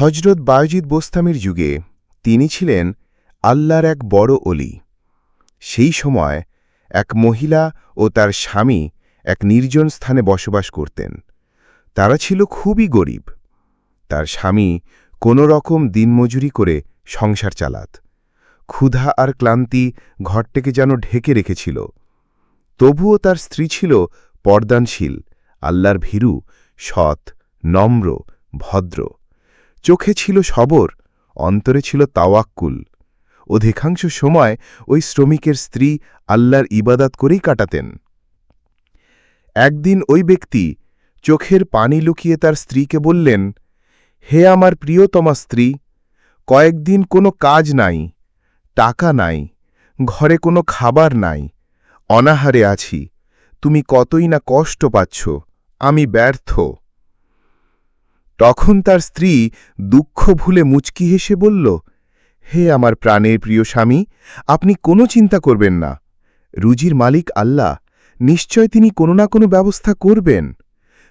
হজরত বায়জিদ বোস্তামির যুগে তিনি ছিলেন আল্লাহর এক বড় অলি। সেই সময় এক মহিলা ও তার স্বামী এক নির্জন স্থানে বসবাস করতেন। তারা ছিল খুবই গরিব। তার স্বামী কোনো রকম দিনমজুরি করে সংসার চালাত। ক্ষুধা আর ক্লান্তি ঘরটাকে যেন ঢেকে রেখেছিল। তবুও তার স্ত্রী ছিল পর্দানশীল, আল্লাহর ভীরু, সৎ, নম্র, ভদ্র। চোখে ছিল সবর, অন্তরে ছিল তাওয়াক্কুল। অধিকাংশ সময় ওই শ্রমিকের স্ত্রী আল্লাহর ইবাদাত করেই কাটাতেন। একদিন ওই ব্যক্তি চোখের পানি লুকিয়ে তার স্ত্রীকে বললেন, হে আমার প্রিয়তমা স্ত্রী, কয়েকদিন কোনো কাজ নাই, টাকা নাই, ঘরে কোনো খাবার নাই, অনাহারে আছি, তুমি কতই না কষ্ট পাচ্ছ, আমি ব্যর্থ। তখন তার স্ত্রী দুঃখ ভুলে মুচকি হেসে বলল, হে আমার প্রাণের প্রিয় স্বামী, আপনি কোনো চিন্তা করবেন না। রুজির মালিক আল্লাহ, নিশ্চয় তিনি কোনো না কোনো ব্যবস্থা করবেন।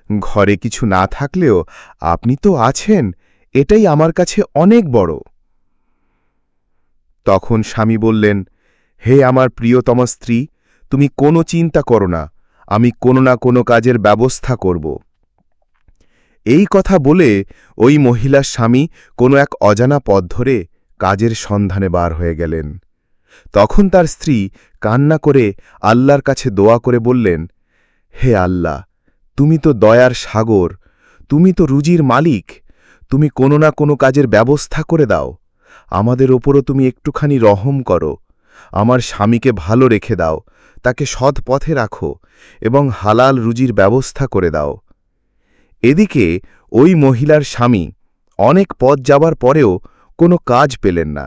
ঘরে কিছু না থাকলেও আপনি তো আছেন, এটাই আমার কাছে অনেক বড়। তখন স্বামী বললেন, হে আমার প্রিয়তম স্ত্রী, তুমি কোনো চিন্তা করো না, আমি কোনো না কোনো কাজের ব্যবস্থা করব। এই কথা বলে ওই মহিলার স্বামী কোনো এক অজানা পথ ধরে কাজের সন্ধানে বার হয়ে গেলেন। তখন তার স্ত্রী কান্না করে আল্লাহর কাছে দোয়া করে বললেন, হে আল্লাহ, তুমি তো দয়ার সাগর, তুমি তো রুজির মালিক, তুমি কোনো না কোনো কাজের ব্যবস্থা করে দাও। আমাদের ওপরও তুমি একটুখানি রহম করো, আমার স্বামীকে ভালো রেখে দাও, তাকে সৎ পথে রাখো এবং হালাল রুজির ব্যবস্থা করে দাও। এদিকে ওই মহিলার স্বামী অনেক পথ যাবার পরেও কোনো কাজ পেলেন না।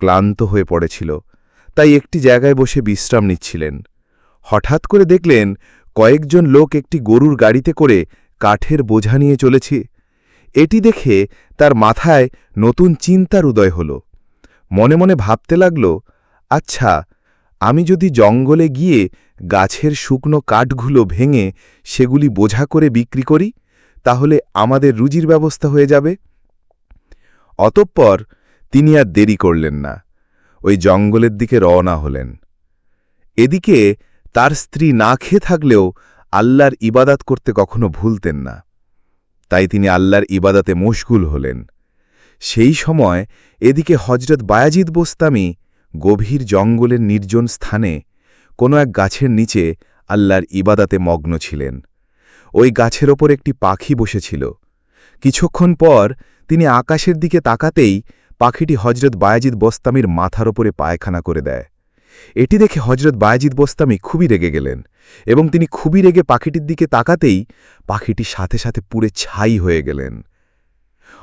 ক্লান্ত হয়ে পড়েছিল, তাই একটি জায়গায় বসে বিশ্রাম নিচ্ছিলেন। হঠাৎ করে দেখলেন কয়েকজন লোক একটি গরুর গাড়িতে করে কাঠের বোঝা নিয়ে চলেছে। এটি দেখে তার মাথায় নতুন চিন্তার উদয় হল। মনে মনে ভাবতে লাগল আচ্ছা আমি যদি জঙ্গলে গিয়ে গাছের শুকনো কাঠগুলো ভেঙে সেগুলি বোঝা করে বিক্রি করি? তাহলে আমাদের রুজির ব্যবস্থা হয়ে যাবে? অতঃপর তিনি আর দেরি করলেন না। ওই জঙ্গলের দিকে রওনা হলেন। এদিকে তার স্ত্রী না খেয়ে থাকলেও আল্লাহর ইবাদাত করতে কখনো ভুলতেন না। তাই তিনি আল্লাহর ইবাদাতে মশগুল হলেন। সেই সময় এদিকে হজরত বায়াজিদ বোস্তামি গভীর জঙ্গলের নির্জন স্থানে কোনো এক গাছের নিচে আল্লাহর ইবাদাতে মগ্ন ছিলেন। ওই গাছের ওপর একটি পাখি বসেছিল। কিছুক্ষণ পর তিনি আকাশের দিকে তাকাতেই পাখিটি হজরত বায়াজিদ বস্তামির মাথার ওপরে পায়খানা করে দেয়। এটি দেখে হজরত বায়াজিদ বস্তামি খুবই রেগে গেলেন এবং তিনি খুবই রেগে পাখিটির দিকে তাকাতেই পাখিটি সাথে সাথে পুড়ে ছাই হয়ে গেলেন।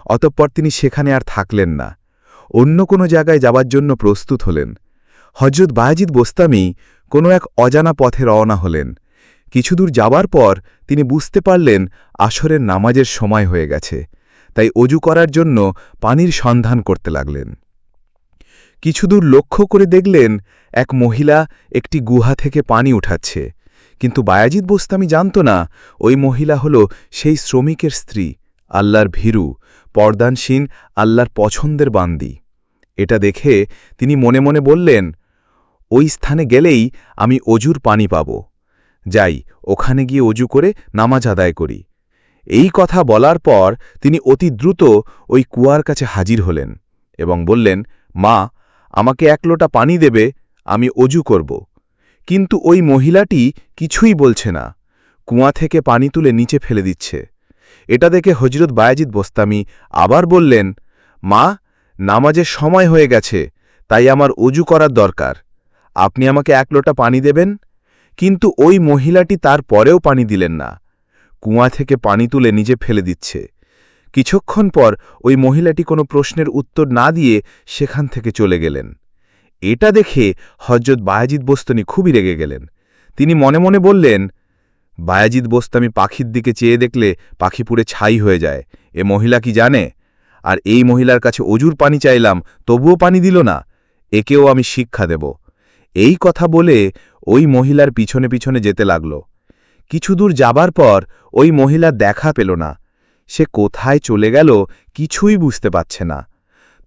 অতঃপর তিনি সেখানে আর থাকলেন না। অন্য কোনো জায়গায় যাবার জন্য প্রস্তুত হলেন। হজরত বায়াজিদ বোস্তামি কোনো এক অজানা পথে রওনা হলেন। কিছুদূর যাবার পর তিনি বুঝতে পারলেন আসরের নামাজের সময় হয়ে গেছে, তাই অজু করার জন্য পানির সন্ধান করতে লাগলেন। কিছুদূর লক্ষ্য করে দেখলেন এক মহিলা একটি গুহা থেকে পানি উঠাচ্ছে, কিন্তু বায়াজিদ বোস্তামি জানত না ওই মহিলা হল সেই শ্রমিকের স্ত্রী, আল্লাহর ভীরু, পর্দানসীন, আল্লাহর পছন্দের বান্দি। এটা দেখে তিনি মনে মনে বললেন, ওই স্থানে গেলেই আমি অজুর পানি পাব। যাই, ওখানে গিয়ে অজু করে নামাজ আদায় করি। এই কথা বলার পর তিনি অতি দ্রুত ওই কুয়ার কাছে হাজির হলেন এবং বললেন, মা, আমাকে এক লোটা পানি দেবে, আমি অজু করব। কিন্তু ওই মহিলাটি কিছুই বলছে না। কুয়া থেকে পানি তুলে নিচে ফেলে দিচ্ছে। এটা দেখে হজরত বায়াজিদ বোস্তামি আবার বললেন, মা, নামাজের সময় হয়ে গেছে, তাই আমার অজু করার দরকার। আপনি আমাকে এক লোটা পানি দেবেন কিন্তু ওই মহিলাটি তার পরেও পানি দিলেন না। কুয়া থেকে পানি তুলে নিজে ফেলে দিচ্ছে। কিছুক্ষণ পর ওই মহিলাটি কোনো প্রশ্নের উত্তর না দিয়ে সেখান থেকে চলে গেলেন। এটা দেখে হজরত বায়াজিদ বোস্তনি খুবই রেগে গেলেন। তিনি মনে মনে বললেন, বায়াজিদ বোস্তামি পাখির দিকে চেয়ে দেখলে পাখি পুড়ে ছাই হয়ে যায়। এ মহিলা কি জানে? আর এই মহিলার কাছে অজুর পানি চাইলাম, তবুও পানি দিল না। একেও আমি শিক্ষা দেব। এই কথা বলে ওই মহিলার পিছনে পিছনে যেতে লাগল। কিছু দূর যাবার পর ওই মহিলা দেখা পেল না। সে কোথায় চলে গেল কিছুই বুঝতে পারছে না।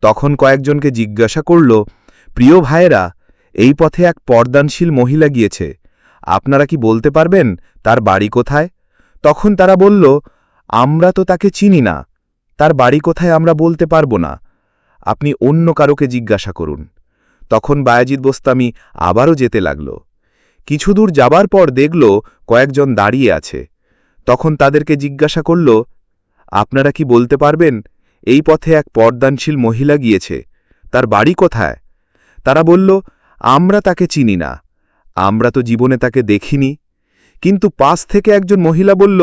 তখন কয়েকজনকে জিজ্ঞাসা করল, প্রিয় ভাইয়েরা, এই পথে এক পর্দানশীল মহিলা গিয়েছে। আপনারা কি বলতে পারবেন তার বাড়ি কোথায়? তখন তারা বলল, আমরা তো তাকে চিনি না। তার বাড়ি কোথায় আমরা বলতে পারব না। আপনি অন্য কারোকে জিজ্ঞাসা করুন। তখন বায়াজিদ বোস্তামি আবারও যেতে লাগল। কিছু দূর যাবার পর দেখল কয়েকজন দাঁড়িয়ে আছে। তখন তাদেরকে জিজ্ঞাসা করল, আপনারা কি বলতে পারবেন, এই পথে এক পর্দানশীল মহিলা গিয়েছে, তার বাড়ি কোথায়? তারা বলল, আমরা তাকে চিনি না, আমরা তো জীবনে তাকে দেখিনি। কিন্তু পাশ থেকে একজন মহিলা বলল,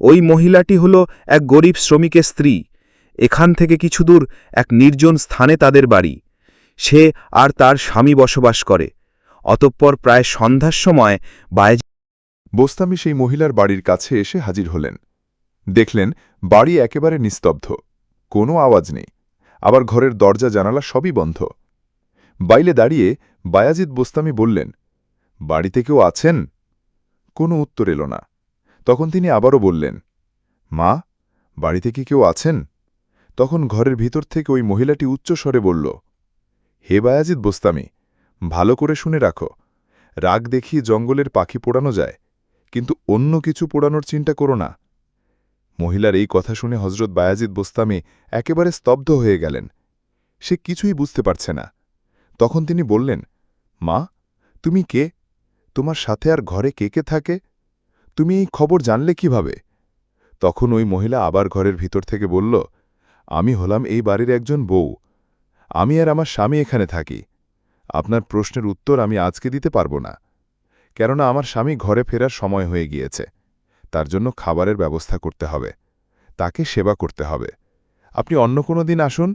ওই মহিলাটি হল এক গরিব শ্রমিকের স্ত্রী, এখান থেকে কিছু দূর এক নির্জন স্থানে তাদের বাড়ি, সে আর তার স্বামী বসবাস করে। অতঃপর প্রায় সন্ধ্যার সময় বায়েজ বোস্তামি সেই মহিলার বাড়ির কাছে এসে হাজির হলেন। দেখলেন, বাড়ি একেবারে নিস্তব্ধ। কোনো আওয়াজ নেই। আবার ঘরের দরজা, জানালা সবই বন্ধ। বাইলে দাঁড়িয়ে বায়াজিদ বোস্তামি বললেন, বাড়িতে কেউ আছেন? কোনো উত্তর এলো না। তখন তিনি আবারও বললেন, মা, বাড়িতে কি কেউ আছেন? তখন ঘরের ভিতর থেকে ওই মহিলাটি উচ্চস্বরে বলল, হে বায়াজিদ বোস্তামি ভালো করে শুনে রাখো। রাগ দেখিয়ে জঙ্গলের পাখি পোড়ানো যায়, কিন্তু অন্য কিছু পোড়ানোর চিন্তা করো না। মহিলার এই কথা শুনে হজরত বায়াজিদ বোস্তামি একেবারে স্তব্ধ হয়ে গেলেন। সে কিছুই বুঝতে পারছে না। তখন তিনি বললেন, মা, তুমি কে? তোমার সাথে আর ঘরে কে কে থাকে? তুমি এই খবর জানলে কীভাবে? তখন ওই মহিলা আবার ঘরের ভিতর থেকে বলল, আমি হলাম এই বাড়ির একজন বউ। আমি আর আমার স্বামী এখানে থাকি। আপনার প্রশ্নের উত্তর আমি আজকে দিতে পারব না। কেননা আমার স্বামী ঘরে ফেরার সময় হয়ে গিয়েছে। তার জন্য খাবারের ব্যবস্থা করতে হবে। তাকে সেবা করতে হবে। আপনি অন্য কোনো দিন আসুন।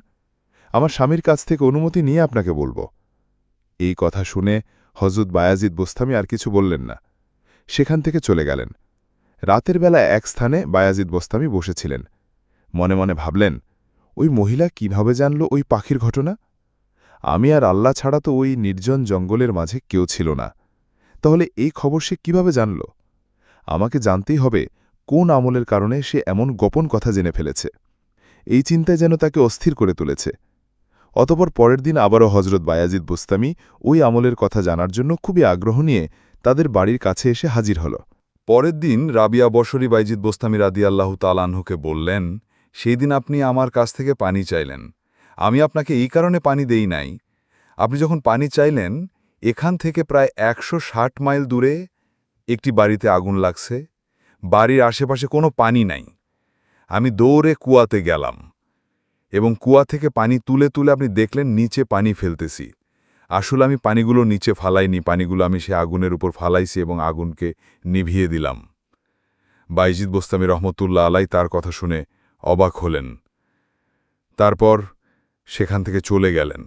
আমার স্বামীর কাছ থেকে অনুমতি নিয়ে আপনাকে বলব। এই কথা শুনে হজরত বায়াজিদ বোস্তামি আর কিছু বললেন না। সেখান থেকে চলে গেলেন। রাতের বেলা এক স্থানে বায়াজিদ বোস্তামি বসেছিলেন। মনে মনে ভাবলেন, ওই মহিলা কীভাবে জানল ওই পাখির ঘটনা? আমি আর আল্লাহ ছাড়া তো ওই নির্জন জঙ্গলের মাঝে কেউ ছিল না। তাহলে এই খবর সে কীভাবে জানল? আমাকে জানতেই হবে কোন আমলের কারণে সে এমন গোপন কথা জেনে ফেলেছে। এই চিন্তায় যেন তাকে অস্থির করে তুলেছে। অতপর পরের দিন আবারও হজরত বায়াজিদ বুস্তামি ওই আমলের কথা জানার জন্য খুবই আগ্রহ নিয়ে তাদের বাড়ির কাছে এসে হাজির হল। পরের দিন রাবিয়া বসরি বাইজিদ বোস্তামি রাদি আল্লাহ তালানহুকে বললেন সেই দিন আপনি আমার কাছ থেকে পানি চাইলেন। আমি আপনাকে এই কারণে পানি দেই নাই। আপনি যখন পানি চাইলেন, এখান থেকে প্রায় একশো ষাট মাইল দূরে একটি বাড়িতে আগুন লাগছে। বাড়ির আশেপাশে কোনো পানি নাই। আমি দৌড়ে কুয়াতে গেলাম এবং কুয়া থেকে পানি তুলে তুলে আপনি দেখলেন, নিচে পানি ফেলতেছি। আসলে আমি পানিগুলো নিচে ফালাইনি, পানিগুলো আমি সে আগুনের উপর ফালাইছি এবং আগুনকে নিভিয়ে দিলাম। বাইজিদ বোস্তামি রহমতুল্লাহ আলাই তার কথা শুনে অবাক হলেন। তারপর সেখান থেকে চলে গেলেন।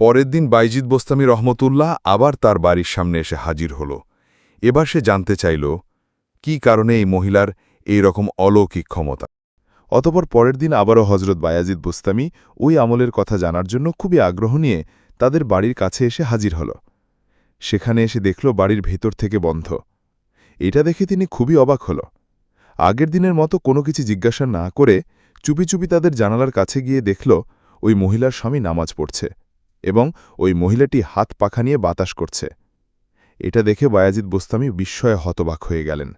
পরের দিন বাইজিদ বোস্তামি রহমতুল্লাহ আবার তার বাড়ির সামনে এসে হাজির হল। এবার সে জানতে চাইল, কি কারণে এই মহিলার এই রকম অলৌকিক ক্ষমতা? অতপর পরের দিন আবারও হজরত বায়াজিদ বুস্তামি ওই আমলের কথা জানার জন্য খুবই আগ্রহ নিয়ে তাদের বাড়ির কাছে এসে হাজির হল। সেখানে এসে দেখল বাড়ির ভেতর থেকে বন্ধ। এটা দেখে তিনি খুবই অবাক হল। আগের দিনের মতো কোনো কিছু জিজ্ঞাসা না করে চুপি চুপি তাদের জানালার কাছে গিয়ে দেখল ওই মহিলার স্বামী নামাজ পড়ছে এবং ওই মহিলাটি হাত পাখা নিয়ে বাতাস করছে। এটা দেখে বায়াজিদ বোস্তামি বিস্ময়ে হতবাক হয়ে গেলেন।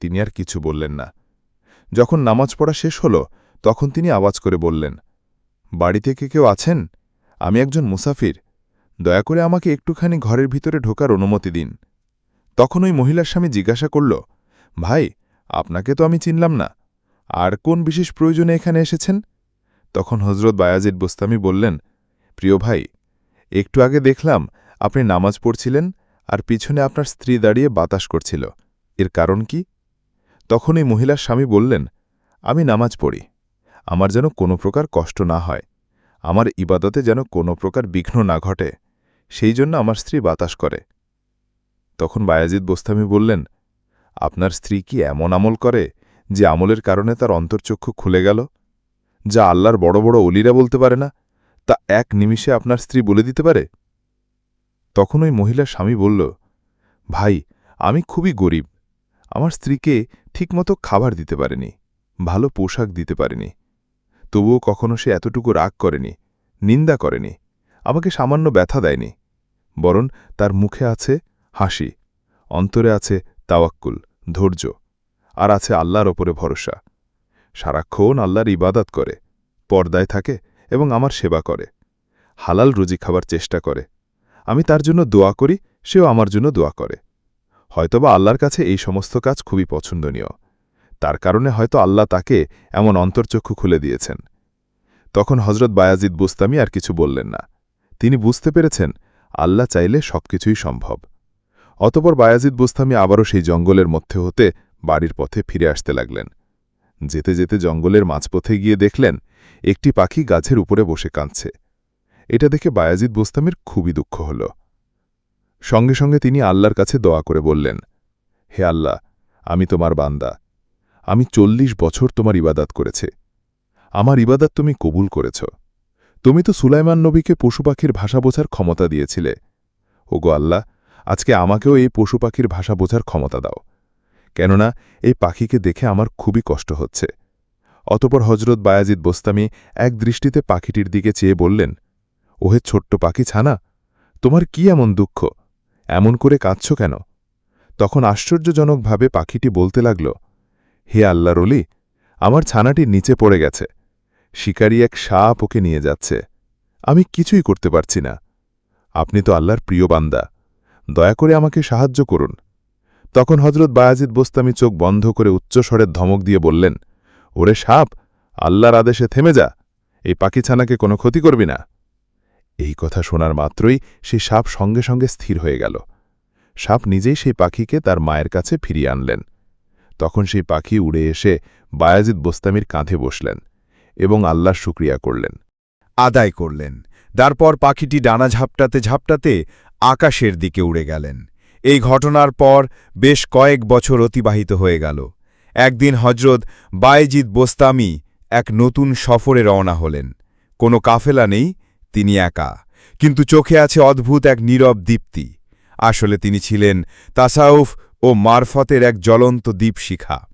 তিনি আর কিছু বললেন না। যখন নামাজ পড়া শেষ হল, তখন তিনি আওয়াজ করে বললেন, বাড়িতে কে কেউ আছেন? আমি একজন মুসাফির। দয়া করে আমাকে একটুখানি ঘরের ভিতরে ঢোকার অনুমতি দিন। তখন ওই মহিলার স্বামী জিজ্ঞাসা করল, ভাই, আপনাকে তো আমি চিনলাম না। আর কোন বিশেষ প্রয়োজনে এখানে এসেছেন? তখন হজরত বায়াজিদ বোস্তামি বললেন, প্রিয় ভাই, একটু আগে দেখলাম আপনি নামাজ পড়ছিলেন আর পিছনে আপনার স্ত্রী দাঁড়িয়ে বাতাস করছিল। এর কারণ কি? তখন এই মহিলার স্বামী বললেন, আমি নামাজ পড়ি। আমার যেন কোনো প্রকার কষ্ট না হয়। আমার ইবাদতে যেন কোনো প্রকার বিঘ্ন না ঘটে। সেই জন্য আমার স্ত্রী বাতাস করে। তখন বায়াজিদ বোস্তামি বললেন, আপনার স্ত্রী কি এমন আমল করে যে আমলের কারণে তার অন্তর্চক্ষু খুলে গেল? যা আল্লাহর বড় বড় অলিরা বলতে পারে না, তা এক নিমিষে আপনার স্ত্রী বলে দিতে পারে? তখন ওই মহিলা স্বামী বলল, ভাই, আমি খুবই গরিব। আমার স্ত্রীকে ঠিকমতো খাবার দিতে পারেনি, ভালো পোশাক দিতে পারেনি। তবুও কখনো সে এতটুকু রাগ করেনি, নিন্দা করেনি, আমাকে সামান্য ব্যথা দেয়নি। বরং তার মুখে আছে হাসি, অন্তরে আছে তাওয়াক্কুল, ধৈর্য, আর আছে আল্লাহর ওপরে ভরসা। সারাক্ষণ আল্লাহর ইবাদাত করে, পর্দায় থাকে এবং আমার সেবা করে। হালাল রুজি খাবার চেষ্টা করে। আমি তার জন্য দোয়া করি, সেও আমার জন্য দোয়া করে। হয়তোবা আল্লাহর কাছে এই সমস্ত কাজ খুবই পছন্দনীয়। তার কারণে হয়তো আল্লাহ তাকে এমন অন্তর্চক্ষু খুলে দিয়েছেন। তখন হজরত বায়াজিদ বুস্তামি আর কিছু বললেন না। তিনি বুঝতে পেরেছেন, আল্লাহ চাইলে সবকিছুই সম্ভব। অতপর বায়াজিদ বুস্তামি আবারও সেই জঙ্গলের মধ্যে হতে বাড়ির পথে ফিরে আসতে লাগলেন। যেতে যেতে জঙ্গলের মাঝপথে গিয়ে দেখলেন, একটি পাখি গাছের উপরে বসে কাঁদছে। এটা দেখে বায়াজিদ বুস্তামির খুবই দুঃখ হল। সঙ্গে সঙ্গে তিনি আল্লাহর কাছে দোয়া করে বললেন, হে আল্লাহ, আমি তোমার বান্দা। আমি চল্লিশ বছর তোমার ইবাদাত করেছে। আমার ইবাদাত তুমি কবুল করেছ। তুমি তো সুলাইমান নবীকে পশু পাখির ভাষা বোঝার ক্ষমতা দিয়েছিলে। ওগো আল্লাহ, আজকে আমাকেও এই পশু পাখির ভাষা বোঝার ক্ষমতা দাও। কেননা এই পাখিকে দেখে আমার খুবই কষ্ট হচ্ছে। অতপর হজরত বায়াজিদ বোস্তামি এক দৃষ্টিতে পাখিটির দিকে চেয়ে বললেন, ওহে ছোট্ট পাখি ছানা, তোমার কি এমন দুঃখ? এমন করে কাঁদছ কেন? তখন আশ্চর্যজনকভাবে পাখিটি বলতে লাগল, হে আল্লাহ রলি আমার ছানাটি নিচে পড়ে গেছে। শিকারী এক সাপ ওকে নিয়ে যাচ্ছে। আমি কিছুই করতে পারছি না। আপনি তো আল্লাহর প্রিয় বান্দা। দয়া করে আমাকে সাহায্য করুন। তখন হজরত বায়াজিদ বোস্তামি চোখ বন্ধ করে উচ্চস্বরের ধমক দিয়ে বললেন, ওরে সাপ, আল্লাহর আদেশে থেমে যা। এই পাখি ছানাকে কোনো ক্ষতি করবি না। এই কথা শোনার মাত্রই সেই সাপ সঙ্গে সঙ্গে স্থির হয়ে গেল। সাপ নিজেই সেই পাখিকে তার মায়ের কাছে ফিরিয়ে আনলেন। তখন সেই পাখি উড়ে এসে বায়াজিদ বোস্তামির কাঁধে বসলেন এবং আল্লাহর শুক্রিয়া করলেন। আদায় করলেন। তারপর পাখিটি ডানা ঝাপটাতে ঝাপটাতে আকাশের দিকে উড়ে গেলেন। এই ঘটনার পর বেশ কয়েক বছর অতিবাহিত হয়ে গেল। একদিন হজরত বায়েজিদ বোস্তামি এক নতুন সফরে রওনা হলেন। কোনো কাফেলা নেই, তিনি একা। কিন্তু চোখে আছে অদ্ভুত এক নীরব দীপ্তি। আসলে তিনি ছিলেন তাসাউফ ও মারফতের এক জ্বলন্ত দ্বীপশিখা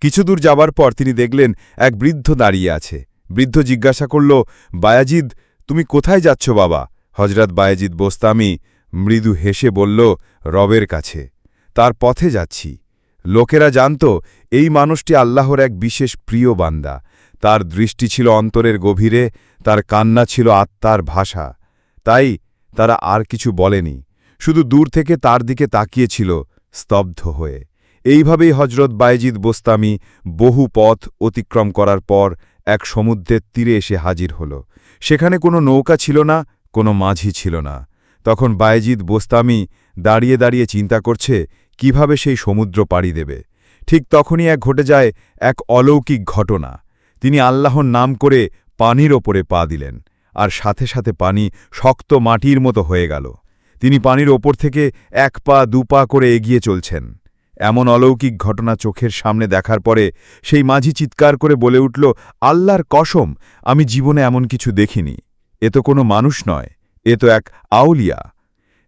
কিছুদূর যাবার পর তিনি দেখলেন এক বৃদ্ধ দাঁড়িয়ে আছে। বৃদ্ধ জিজ্ঞাসা করল, বায়াজিদ, তুমি কোথায় যাচ্ছ বাবা? হজরত বায়াজিদ বোস্তামি মৃদু হেসে বলল, রবের কাছে। তার পথে যাচ্ছি। লোকেরা জানত, এই মানুষটি আল্লাহর এক বিশেষ প্রিয় বান্দা। তার দৃষ্টি ছিল অন্তরের গভীরে, তার কান্না ছিল আত্মার ভাষা। তাই তারা আর কিছু বলেনি। শুধু দূর থেকে তার দিকে তাকিয়েছিল, স্তব্ধ হয়ে। এইভাবেই হজরত বায়েজিদ বোস্তামি বহু পথ অতিক্রম করার পর এক সমুদ্রের তীরে এসে হাজির হল। সেখানে কোনো নৌকা ছিল না, কোনো মাঝি ছিল না। তখন বায়েজিদ বোস্তামি দাঁড়িয়ে দাঁড়িয়ে চিন্তা করছে, কীভাবে সেই সমুদ্র পাড়ি দেবে। ঠিক তখনই এক ঘটে যায় এক অলৌকিক ঘটনা। তিনি আল্লাহর নাম করে পানির ওপরে পা দিলেন, আর সাথে সাথে পানি শক্ত মাটির মতো হয়ে গেল। তিনি পানির ওপর থেকে এক পা দু পা করে এগিয়ে চলছেন। এমন অলৌকিক ঘটনা চোখের সামনে দেখার পরে সেই মাঝি চিৎকার করে বলে উঠল, আল্লাহর কসম, আমি জীবনে এমন কিছু দেখিনি। এ তো কোনো মানুষ নয়। এ তো এক আউলিয়া।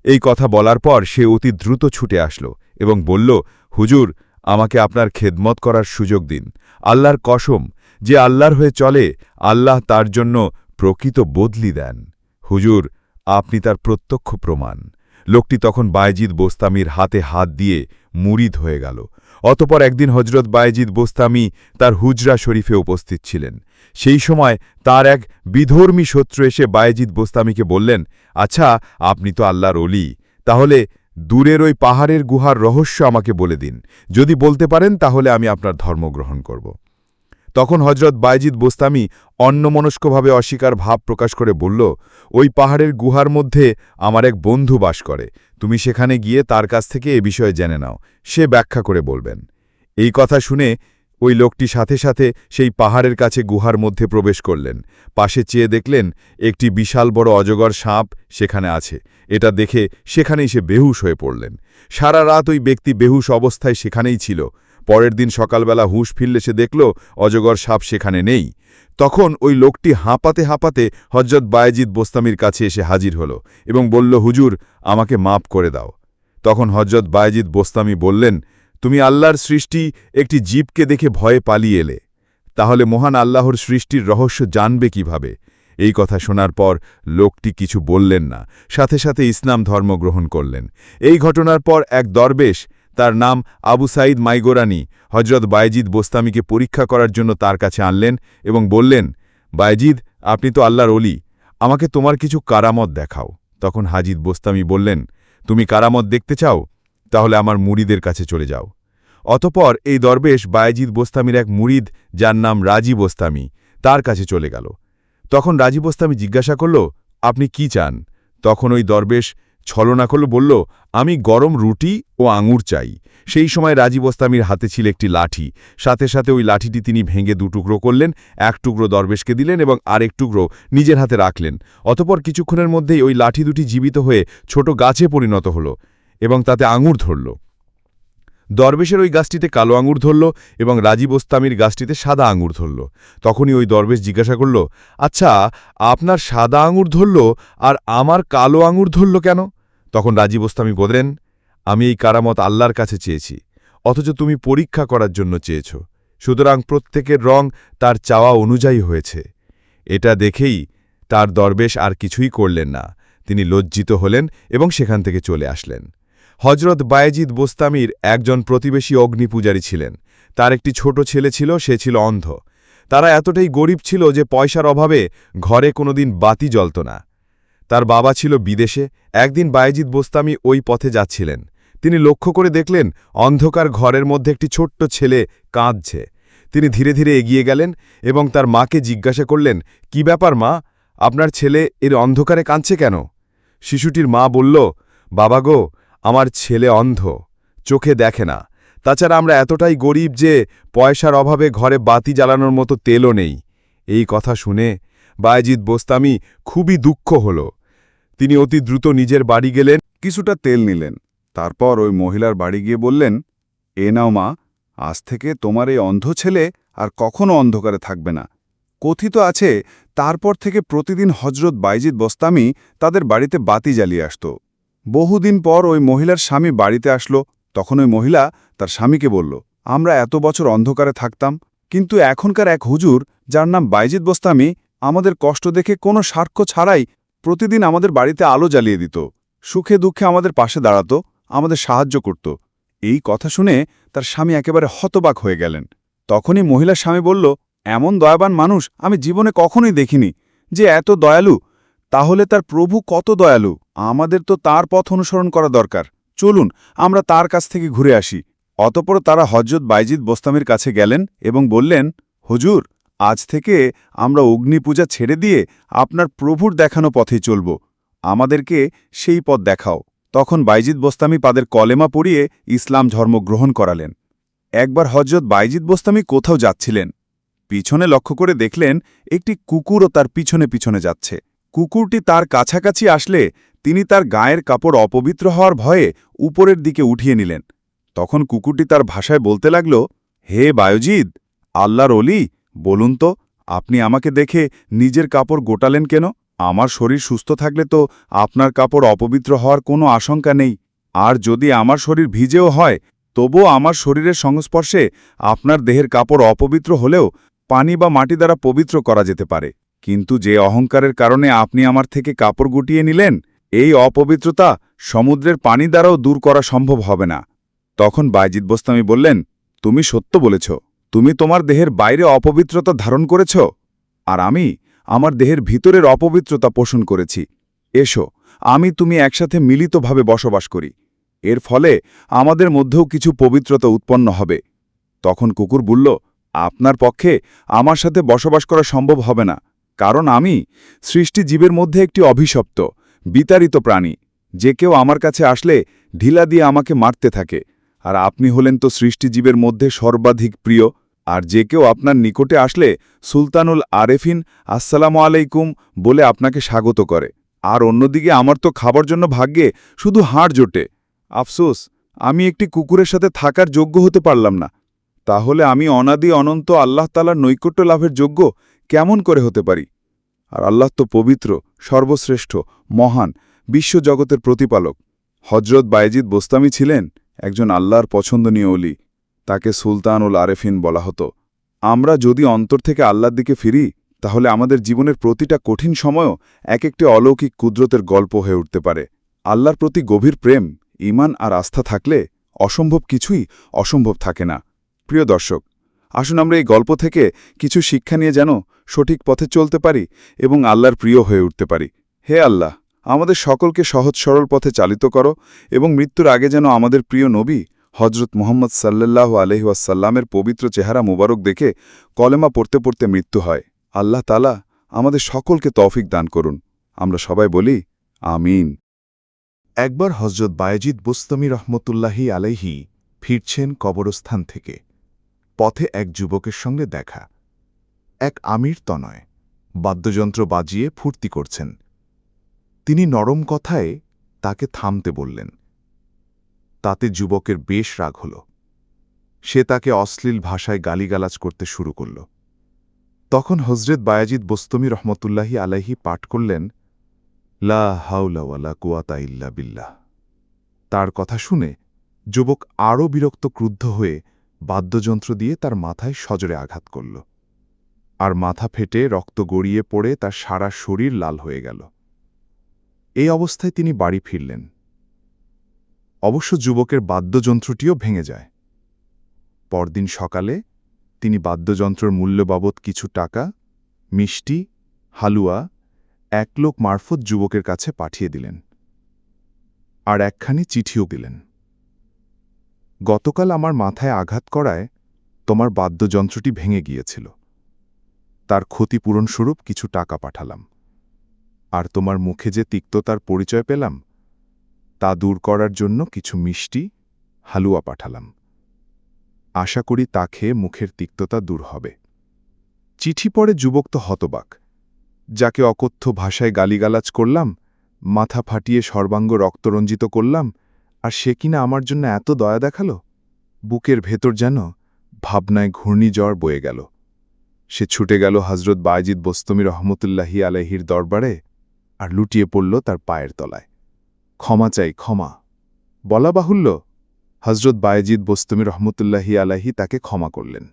এই কথা বলার পর সে অতি দ্রুত ছুটে আসল এবং বলল, হুজুর, আমাকে আপনার খেদমত করার সুযোগ দিন। আল্লাহর কসম, যে আল্লাহর হয়ে চলে, আল্লাহ তার জন্য প্রকৃত বদলি দেন। হুজুর, আপনি তার প্রত্যক্ষ প্রমাণ। লোকটি তখন বায়জিদ বোস্তামির হাতে হাত দিয়ে মুরিদ হয়ে গেল। অতপর একদিন হজরত বায়জিদ বোস্তামি তার হুজরা শরীফে উপস্থিত ছিলেন। সেই সময় তার এক বিধর্মী শত্রু এসে বায়েজিদ বোস্তামিকে বললেন আচ্ছা আপনি তো আল্লাহর অলি তাহলে দূরের ওই পাহাড়ের গুহার রহস্য আমাকে বলে দিন। যদি বলতে পারেন, তাহলে আমি আপনার ধর্ম গ্রহণ করব। তখন হজরত বাইজিদ বোস্তামি অন্যমনস্কভাবে অস্বীকার ভাব প্রকাশ করে বলল, ওই পাহাড়ের গুহার মধ্যে আমার এক বন্ধু বাস করে। তুমি সেখানে গিয়ে তার কাছ থেকে এ বিষয়ে জেনে নাও। সে ব্যাখ্যা করে বলবেন। এই কথা শুনে ওই লোকটি সাথে সাথে সেই পাহাড়ের কাছে গুহার মধ্যে প্রবেশ করলেন। পাশে চেয়ে দেখলেন, একটি বিশাল বড় অজগর সাপ সেখানে আছে। এটা দেখে সেখানেই সে বেহুশ হয়ে পড়লেন। সারা রাত ওই ব্যক্তি বেহুশ অবস্থায় সেখানেই ছিল। পরের দিন সকালবেলা হুঁশ ফিরলে সে দেখল, অজগর সাপ সেখানে নেই। তখন ওই লোকটি হাঁপাতে হাঁপাতে হজরত বায়েজিদ বোস্তামির কাছে এসে হাজির হল এবং বলল, হুজুর, আমাকে মাপ করে দাও। তখন হজরত বায়েজিদ বোস্তামি বললেন, তুমি আল্লাহর সৃষ্টি একটি জীবকে দেখে ভয়ে পালিয়ে এলে। তাহলে মহান আল্লাহর সৃষ্টির রহস্য জানবে কীভাবে? এই কথা শোনার পর লোকটি কিছু বললেন না। সাথে সাথে ইসলাম ধর্ম গ্রহণ করলেন। এই ঘটনার পর এক দরবেশ তার নাম আবু সাইদ মাইগোরানি। হজরত বায়জিদ বোস্তামিকে পরীক্ষা করার জন্য তার কাছে আনলেন এবং বললেন, বায়জিদ, আপনি তো আল্লাহর অলি আমাকে তোমার কিছু কারামত দেখাও। তখন হাজিদ বোস্তামি বললেন, তুমি কারামত দেখতে চাও? তাহলে আমার মুরিদের কাছে চলে যাও। অতপর এই দরবেশ বায়জিদ বোস্তামির এক মুরিদ যার নাম রাজি বোস্তামি, তার কাছে চলে গেল। তখন রাজি বোস্তামি জিজ্ঞাসা করল, আপনি কি চান? তখন ওই দরবেশ ছলনা করল বলল, আমি গরম রুটি ও আঙুর চাই। সেই সময় রাজীব ওস্তামির হাতে ছিল একটি লাঠি। সাথে সাথে ওই লাঠিটি তিনি ভেঙে দুটুকরো করলেন, এক টুকরো দরবেশকে দিলেন এবং আরেক টুকরো নিজের হাতে রাখলেন। অতপর কিছুক্ষণের মধ্যেই ওই লাঠি দুটি জীবিত হয়ে ছোট গাছে পরিণত হল এবং তাতে আঙুর ধরল। দরবেশের ওই গাছটিতে কালো আঙুর ধরল এবং রাজীব ওস্তামির গাছটিতে সাদা আঙুর ধরল। তখনই ওই দরবেশ জিজ্ঞাসা করল আচ্ছা আপনার সাদা আঙুর ধরল আর আমার কালো আঙুর ধরল কেন? তখন রাজীব ওস্তামি বললেন, আমি এই কারামত আল্লাহর কাছে চেয়েছি, অথচ তুমি পরীক্ষা করার জন্য চেয়েছ। সুতরাং প্রত্যেকের রং তার চাওয়া অনুযায়ী হয়েছে। এটা দেখেই তার দরবেশ আর কিছুই করলেন না। তিনি লজ্জিত হলেন এবং সেখান থেকে চলে আসলেন। হজরত বায়েজিদ বোস্তামির একজন প্রতিবেশী অগ্নিপূজারী ছিলেন। তার একটি ছোট ছেলে ছিল, সে ছিল অন্ধ। তারা এতটাই গরিব ছিল যে পয়সার অভাবে ঘরে কোনোদিন বাতি জ্বলত না। তার বাবা ছিল বিদেশে। একদিন বায়েজিদ বোস্তামি ওই পথে যাচ্ছিলেন। তিনি লক্ষ্য করে দেখলেন, অন্ধকার ঘরের মধ্যে একটি ছোট্ট ছেলে কাঁদছে। তিনি ধীরে ধীরে এগিয়ে গেলেন এবং তার মাকে জিজ্ঞাসা করলেন, কি ব্যাপার মা? আপনার ছেলে এর অন্ধকারে কাঁদছে কেন? শিশুটির মা বলল, বাবা গো, আমার ছেলে অন্ধ, চোখে দেখে না। তাছাড়া আমরা এতটাই গরিব যে পয়সার অভাবে ঘরে বাতি জ্বালানোর মতো তেলও নেই। এই কথা শুনে বায়জিৎ বোস্তামি খুবই দুঃখ হল। তিনি অতি দ্রুত নিজের বাড়ি গেলেন, কিছুটা তেল নিলেন। তারপর ওই মহিলার বাড়ি গিয়ে বললেন, এ নাও মা, আজ থেকে তোমার এই অন্ধ ছেলে আর কখনো অন্ধকারে থাকবে না। কথিত আছে, তারপর থেকে প্রতিদিন হজরত বাইজিদ বস্তামি তাদের বাড়িতে বাতি জ্বালিয়ে আসত। বহুদিন পর ওই মহিলার স্বামী বাড়িতে আসলো, তখন ওই মহিলা তার স্বামীকে বলল, আমরা এত বছর অন্ধকারে থাকতাম, কিন্তু এখনকার এক হুজুর, যার নাম বাইজিদ বস্তামি, আমাদের কষ্ট দেখে কোনো সাক্ষ্য ছাড়াই প্রতিদিন আমাদের বাড়িতে আলো জ্বালিয়ে দিত, সুখে দুঃখে আমাদের পাশে দাঁড়াতো, আমাদের সাহায্য করত। এই কথা শুনে তার স্বামী একেবারে হতবাক হয়ে গেলেন। তখনই মহিলার স্বামী বলল, এমন দয়াবান মানুষ আমি জীবনে কখনোই দেখিনি যে এত দয়ালু। তাহলে তার প্রভু কত দয়ালু? আমাদের তো তার পথ অনুসরণ করা দরকার। চলুন, আমরা তার কাছ থেকে ঘুরে আসি। অতপর তারা হজরত বাইজিদ বোস্তামির কাছে গেলেন এবং বললেন, হুজুর আজ থেকে আমরা অগ্নি পূজা ছেড়ে দিয়ে আপনার প্রভুর দেখানো পথেই চলব। আমাদেরকে সেই পথ দেখাও। তখন বাইজিদ বোস্তামি পাদের কলেমা পড়িয়ে ইসলাম ধর্ম গ্রহণ করালেন। একবার হজরত বাইজিদ বোস্তামি কোথাও যাচ্ছিলেন। পিছনে লক্ষ্য করে দেখলেন একটি কুকুরও তার পিছনে পিছনে যাচ্ছে। কুকুরটি তার কাছাকাছি আসলে তিনি তার গায়ের কাপড় অপবিত্র হওয়ার ভয়ে উপরের দিকে উঠিয়ে নিলেন। তখন কুকুরটি তার ভাষায় বলতে লাগল, হে বায়োজিদ আল্লাহর অলি বলুন তো, আপনি আমাকে দেখে নিজের কাপড় গোটালেন কেন? আমার শরীর সুস্থ থাকলে তো আপনার কাপড় অপবিত্র হওয়ার কোনো আশঙ্কা নেই। আর যদি আমার শরীর ভিজেও হয়, তবুও আমার শরীরের সংস্পর্শে আপনার দেহের কাপড় অপবিত্র হলেও পানি বা মাটি দ্বারা পবিত্র করা যেতে পারে। কিন্তু যে অহংকারের কারণে আপনি আমার থেকে কাপড় গুটিয়ে নিলেন, এই অপবিত্রতা সমুদ্রের পানি দ্বারাও দূর করা সম্ভব হবে না। তখন বাইজিদ বোস্তামি বললেন, তুমি সত্য বলেছ। তুমি তোমার দেহের বাইরে অপবিত্রতা ধারণ করেছ? আর আমি আমার দেহের ভিতরের অপবিত্রতা পোষণ করেছি। এসো, আমি তুমি একসাথে মিলিতভাবে বসবাস করি। এর ফলে আমাদের মধ্যেও কিছু পবিত্রতা উৎপন্ন হবে। তখন কুকুর বলল, আপনার পক্ষে আমার সাথে বসবাস করা সম্ভব হবে না, কারণ আমি সৃষ্টি জীবের মধ্যে একটি অভিশপ্ত, বিতাড়িত প্রাণী। যে কেউ আমার কাছে আসলে ঢিলা দিয়ে আমাকে মারতে থাকে। আর আপনি হলেন তো সৃষ্টিজীবের মধ্যে সর্বাধিক প্রিয়। আর যে কেউ আপনার নিকটে আসলে সুলতানুল আরেফিন আসসালামু আলাইকুম বলে আপনাকে স্বাগত করে। আর অন্যদিকে আমার তো খাবার জন্য ভাগ্যে শুধু হাড় জোটে। আফসোস, আমি একটি কুকুরের সাথে থাকার যোগ্য হতে পারলাম না। তাহলে আমি অনাদি অনন্ত আল্লাহ তালার নৈকট্য লাভের যোগ্য কেমন করে হতে পারি? আর আল্লাহ তো পবিত্র, সর্বশ্রেষ্ঠ, মহান, বিশ্বজগতের প্রতিপালক। হজরত বায়েজিদ বোস্তামি ছিলেন একজন আল্লাহর পছন্দনীয় অলি তাকে সুলতানুল আরেফিন বলা হতো। আমরা যদি অন্তর থেকে আল্লাহর দিকে ফিরি, তাহলে আমাদের জীবনের প্রতিটা কঠিন সময়ও এক একটি অলৌকিক কুদরতের গল্প হয়ে উঠতে পারে। আল্লাহর প্রতি গভীর প্রেম ইমান আর আস্থা থাকলে অসম্ভব কিছুই অসম্ভব থাকে না। প্রিয় দর্শক, আসুন আমরা এই গল্প থেকে কিছু শিক্ষা নিয়ে যেন সঠিক পথে চলতে পারি এবং আল্লাহর প্রিয় হয়ে উঠতে পারি। হে আল্লাহ! আমাদের সকলকে সহজ সরল পথে চালিত করো এবং মৃত্যুর আগে যেন আমাদের প্রিয় নবী হজরত মোহাম্মদ সাল্লাল্লাহু আলহিউসাল্লামের পবিত্র চেহারা মোবারক দেখে কলেমা পড়তে পড়তে মৃত্যু হয়। আল্লাহ তালা আমাদের সকলকে তৌফিক দান করুন। আমরা সবাই বলি, আমিন। একবার হজরত বায়েজিদ বুস্তমি রহমতুল্লাহি আলাইহি ফিরছেন কবরস্থান থেকে। পথে এক যুবকের সঙ্গে দেখা। এক আমির তনয় বাদ্যযন্ত্র বাজিয়ে ফুর্তি করছেন। তিনি নরম কথায় তাকে থামতে বললেন। তাতে যুবকের বেশ রাগ হল। সে তাকে অশ্লীল ভাষায় গালিগালাজ করতে শুরু করল। তখন হজরত বায়াজিদ বস্তমি রহমতুল্লাহি আলাইহি পাঠ করলেন, লা হাউলা ওয়ালা কুয়াতা ইল্লা বিল্লাহ। তার কথা শুনে যুবক আরও বিরক্ত ক্রুদ্ধ হয়ে বাদ্যযন্ত্র দিয়ে তার মাথায় সজরে আঘাত করল। আর মাথা ফেটে রক্ত গড়িয়ে পড়ে তার সারা শরীর লাল হয়ে গেল। এই অবস্থায় তিনি বাড়ি ফিরলেন। অবশ্য যুবকের বাদ্যযন্ত্রটিও ভেঙে যায়। পরদিন সকালে তিনি বাদ্যযন্ত্রের মূল্য বাবদ কিছু টাকা, মিষ্টি, হালুয়া, এক লোক মারফত যুবকের কাছে পাঠিয়ে দিলেন আর একখানি চিঠিও দিলেন। গতকাল আমার মাথায় আঘাত করায় তোমার বাদ্যযন্ত্রটি ভেঙে গিয়েছিল। তার ক্ষতিপূরণস্বরূপ কিছু টাকা পাঠালাম। আর তোমার মুখে যে তিক্ততার পরিচয় পেলাম, তা দূর করার জন্য কিছু মিষ্টি, হালুয়া পাঠালাম। আশা করি তা খেয়ে মুখের তিক্ততা দূর হবে। চিঠি পড়ে যুবক তো হতবাক। যাকে অকথ্য ভাষায় গালিগালাজ করলাম, মাথা ফাটিয়ে সর্বাঙ্গ রক্তরঞ্জিত করলাম, আর সে কিনা আমার জন্য এত দয়া দেখাল? বুকের ভেতর যেন ভাবনায় ঘূর্ণিঝড় বয়ে গেল। সে ছুটে গেল হজরত বায়জিদ বস্তমি রহমতুল্লাহি আলহির দরবারে আর লুটিয়ে পড়ল তার পায়ের তলায়। ক্ষমা চাই, ক্ষমা। বলা বাহুল্য হজরত বায়জিদ বস্তমি রহমতুল্লাহি আলাহি তাকে ক্ষমা করলেন।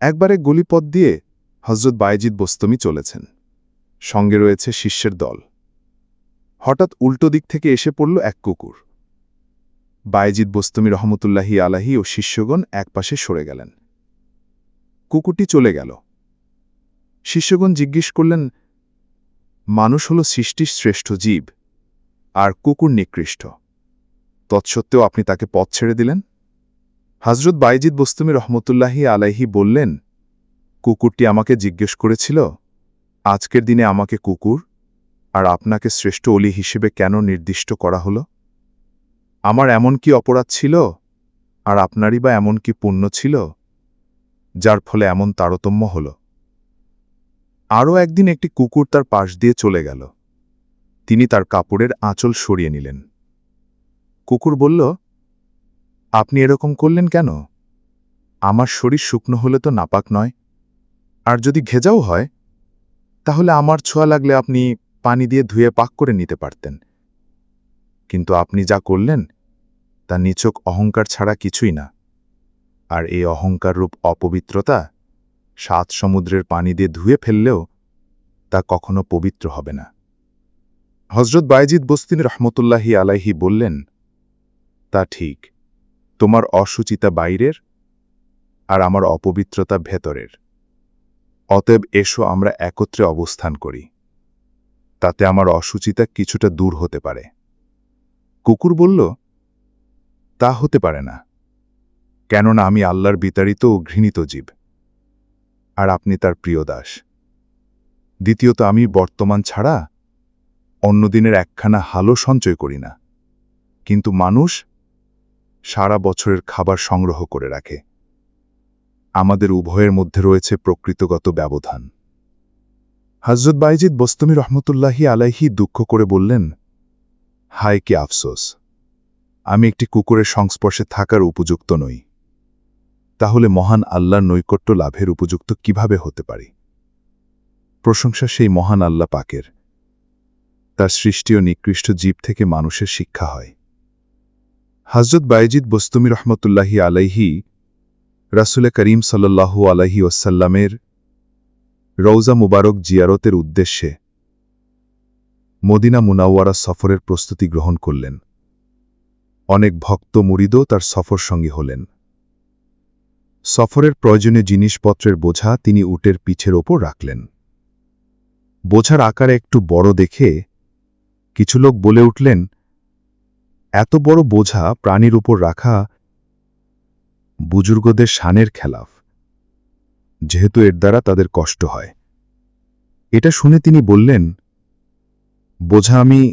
একবারে গলিপথ দিয়ে হজরত বায়জিদ বস্তমি চলেছেন। সঙ্গে রয়েছে শিষ্যের দল। হঠাৎ উল্টো দিক থেকে এসে পড়ল এক কুকুর। বায়জিদ বস্তমি রহমতুল্লাহি আলাহি ও শিষ্যগণ একপাশে সরে গেলেন। কুকুরটি চলে গেল। শিষ্যগণ জিজ্ঞেস করলেন মানুষ হল সৃষ্টির শ্রেষ্ঠ জীব, আর কুকুর নিকৃষ্ট। তৎসত্ত্বেও আপনি তাকে পথ ছেড়ে দিলেন? হজরত বাইজিদ বস্তুমি রহমতুল্লাহি আলাইহি বললেন, কুকুরটি আমাকে জিজ্ঞেস করেছিল, আজকের দিনে আমাকে কুকুর আর আপনাকে শ্রেষ্ঠ অলি হিসেবে কেন নির্দিষ্ট করা হলো? আমার এমন কি অপরাধ ছিল আর আপনারই বা এমন কি পুণ্য ছিল, যার ফলে এমন তারতম্য হল? আরও একদিন একটি কুকুর তার পাশ দিয়ে চলে গেল। তিনি তার কাপড়ের আঁচল সরিয়ে নিলেন। কুকুর বলল, আপনি এরকম করলেন কেন? আমার শরীর শুকনো হলে তো নাপাক নয়। আর যদি ঘেজাও হয়, তাহলে আমার ছোঁয়া লাগলে আপনি পানি দিয়ে ধুয়ে পাক করে নিতে পারতেন। কিন্তু আপনি যা করলেন, তা নিচক অহংকার ছাড়া কিছুই না। আর এই অহংকার রূপ অপবিত্রতা সাত সমুদ্রের পানি দিয়ে ধুয়ে ফেললেও তা কখনো পবিত্র হবে না। হজরত বায়জিদ বস্তিন রহমতুল্লাহি আলাইহি বললেন, তা ঠিক, তোমার অসুচিতা বাইরের আর আমার অপবিত্রতা ভেতরের। অতএব এসো আমরা একত্রে অবস্থান করি, তাতে আমার অসুচিতা কিছুটা দূর হতে পারে। কুকুর বলল, তা হতে পারে না, কেননা আমি আল্লাহর বিতাড়িত ও ঘৃণিত জীব। আর আপনি তার প্রিয় দাস। দ্বিতীয়ত, আমি বর্তমান ছাড়া অন্যদিনের একখানা হালো সঞ্চয় করি না। কিন্তু মানুষ সারা বছরের খাবার সংগ্রহ করে রাখে। আমাদের উভয়ের মধ্যে রয়েছে প্রকৃতগত ব্যবধান। হজরত বাইজিদ বস্তমি রহমতুল্লাহি আলাইহি দুঃখ করে বললেন, হায়, কি আফসোস। আমি একটি কুকুরের সংস্পর্শে থাকার উপযুক্ত নই। তাহলে মহান আল্লাহর নৈকট্য লাভের উপযুক্ত কীভাবে হতে পারি? প্রশংসা সেই মহান আল্লাহ পাকের। তার সৃষ্টি ও নিকৃষ্ট জীব থেকে মানুষের শিক্ষা হয়। হজরত বায়েজিদ বস্তুমি রহমতুল্লাহি আলাইহি রাসুলে করিম সাল্লাল্লাহু আলাইহি ওসাল্লামের রৌজা মুবারক জিয়ারতের উদ্দেশ্যে মদিনা মুনাওয়ারা সফরের প্রস্তুতি গ্রহণ করলেন। অনেক ভক্ত মুরিদও তার সফর সঙ্গী হলেন। সফরের প্রয়োজনে জিনিসপত্রের বোঝা তিনি উটের পিঠের ওপর রাখলেন। বোঝার আকারে একটু বড় দেখে কিছু লোক বলে উঠলেন, এত বড় বোঝা প্রাণীর উপর রাখা বুজুর্গদের শানের খেলাফ। যেহেতু এর দ্বারা তাদের কষ্ট হয়। এটা শুনে তিনি বললেন, বোঝা আমি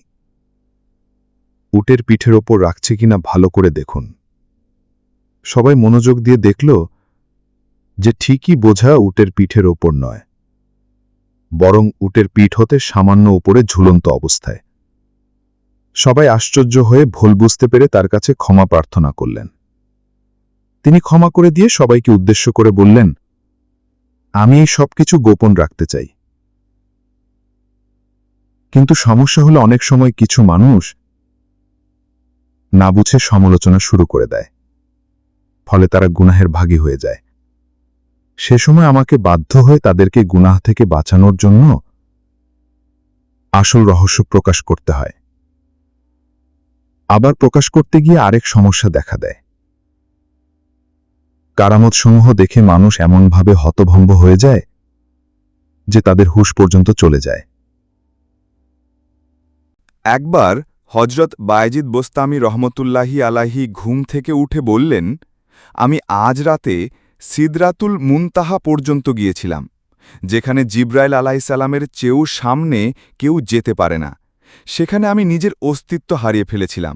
উটের পিঠের ওপর রাখছে কিনা ভালো করে দেখুন। সবাই মনোযোগ দিয়ে দেখল যে ঠিকই বোঝা উটের পিঠের ওপর নয়, বরং উটের পিঠ হতে সামান্য উপরে ঝুলন্ত অবস্থায়। সবাই আশ্চর্য হয়ে ভুল বুঝতে পেরে তার কাছে ক্ষমা প্রার্থনা করলেন। তিনি ক্ষমা করে দিয়ে সবাইকে উদ্দেশ্য করে বললেন, আমি এই সবকিছু গোপন রাখতে চাই। কিন্তু সমস্যা হলো অনেক সময় কিছু মানুষ না বুঝে সমালোচনা শুরু করে দেয়, ফলে তারা গুনাহের ভাগী হয়ে যায়। সে সময় আমাকে বাধ্য হয়ে তাদেরকে গুনাহ থেকে বাঁচানোর জন্য আসল রহস্য প্রকাশ করতে হয়। আবার প্রকাশ করতে গিয়ে আরেক সমস্যা দেখা দেয়। কারামতসমূহ দেখে মানুষ এমনভাবে হতভম্ব হয়ে যায় যে তাদের হুশ পর্যন্ত চলে যায়। একবার হজরত বায়েজিদ বোস্তামি রহমতুল্লাহি আলাহি ঘুম থেকে উঠে বললেন, আমি আজ রাতে সিদরাতুল মুনতাহা পর্যন্ত গিয়েছিলাম, যেখানে জিব্রাইল আলাইসালামের চেয়েও সামনে কেউ যেতে পারে না। সেখানে আমি নিজের অস্তিত্ব হারিয়ে ফেলেছিলাম।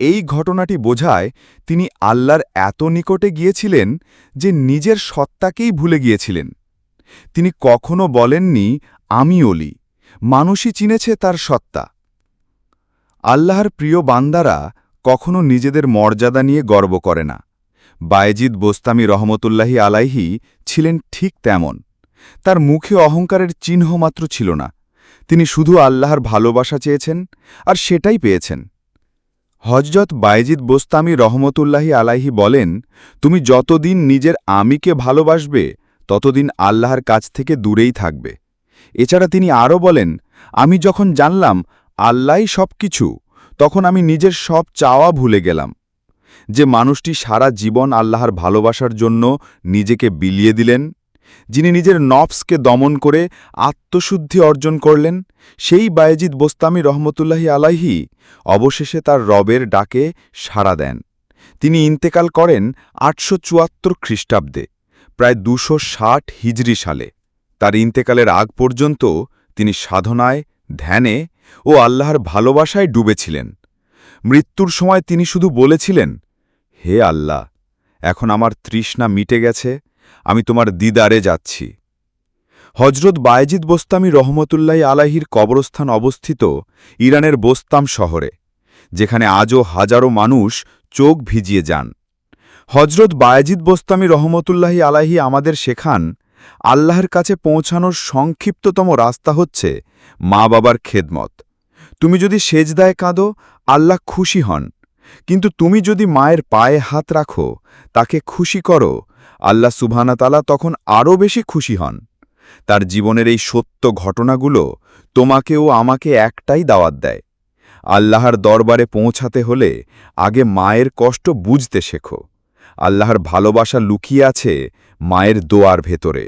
এই ঘটনাটি বোঝায় তিনি আল্লাহর এত নিকটে গিয়েছিলেন যে নিজের সত্তাকেই ভুলে গিয়েছিলেন। তিনি কখনো বলেননি, আমি অলি, মানুষই চিনেছে তার সত্তা। আল্লাহর প্রিয় বান্দারা কখনো নিজেদের মর্যাদা নিয়ে গর্ব করে না। বায়েজিদ বোস্তামি রহমতুল্লাহি আলাইহি ছিলেন ঠিক তেমন। তার মুখে অহংকারের চিহ্ন মাত্র ছিল না। তিনি শুধু আল্লাহর ভালোবাসা চেয়েছেন আর সেটাই পেয়েছেন। হজরত বায়েজিদ বোস্তামি রহমতুল্লাহি আলাইহি বলেন, তুমি যতদিন নিজের আমিকে ভালোবাসবে, ততদিন আল্লাহর কাছ থেকে দূরেই থাকবে। এছাড়া তিনি আরও বলেন, আমি যখন জানলাম আল্লাহই সব কিছু তখন আমি নিজের সব চাওয়া ভুলে গেলাম। যে মানুষটি সারা জীবন আল্লাহর ভালোবাসার জন্য নিজেকে বিলিয়ে দিলেন, যিনি নিজের নফসকে দমন করে আত্মশুদ্ধি অর্জন করলেন, সেই বায়েজিদ বোস্তামি রহমতুল্লাহি আলাইহি অবশেষে তার রবের ডাকে সাড়া দেন। তিনি ইন্তেকাল করেন আটশো চুয়াত্তর খ্রিস্টাব্দে, প্রায় দুশো ষাট হিজরি সালে। তার ইন্তেকালের আগ পর্যন্ত তিনি সাধনায়, ধ্যানে ও আল্লাহর ভালোবাসায় ডুবেছিলেন। মৃত্যুর সময় তিনি শুধু বলেছিলেন হে আল্লাহ, এখন আমার তৃষ্ণা মিটে গেছে, আমি তোমার দিদারে যাচ্ছি। হজরত বায়েজিদ বোস্তামি রহমতুল্লাহ আলাহির কবরস্থান অবস্থিত ইরানের বোস্তাম শহরে, যেখানে আজও হাজারো মানুষ চোখ ভিজিয়ে যান। হজরত বায়েজিদ বোস্তামি রহমতুল্লাহি আলাহি আমাদের শেখান, আল্লাহর কাছে পৌঁছানোর সংক্ষিপ্ততম রাস্তা হচ্ছে মা বাবার খেদমত। তুমি যদি সেজদায় কাঁদো, আল্লাহ খুশি হন। কিন্তু তুমি যদি মায়ের পায়ে হাত রাখো, তাকে খুশি করো, আল্লাহ সুবহানাতালা তখন আরও বেশি খুশি হন। তার জীবনের এই সত্য ঘটনাগুলো তোমাকেও আমাকে একটাই দাওয়াত দেয়। আল্লাহর দরবারে পৌঁছাতে হলে আগে মায়ের কষ্ট বুঝতে শেখো। আল্লাহর ভালোবাসা লুকিয়ে আছে মায়ের দোয়ার ভেতরে।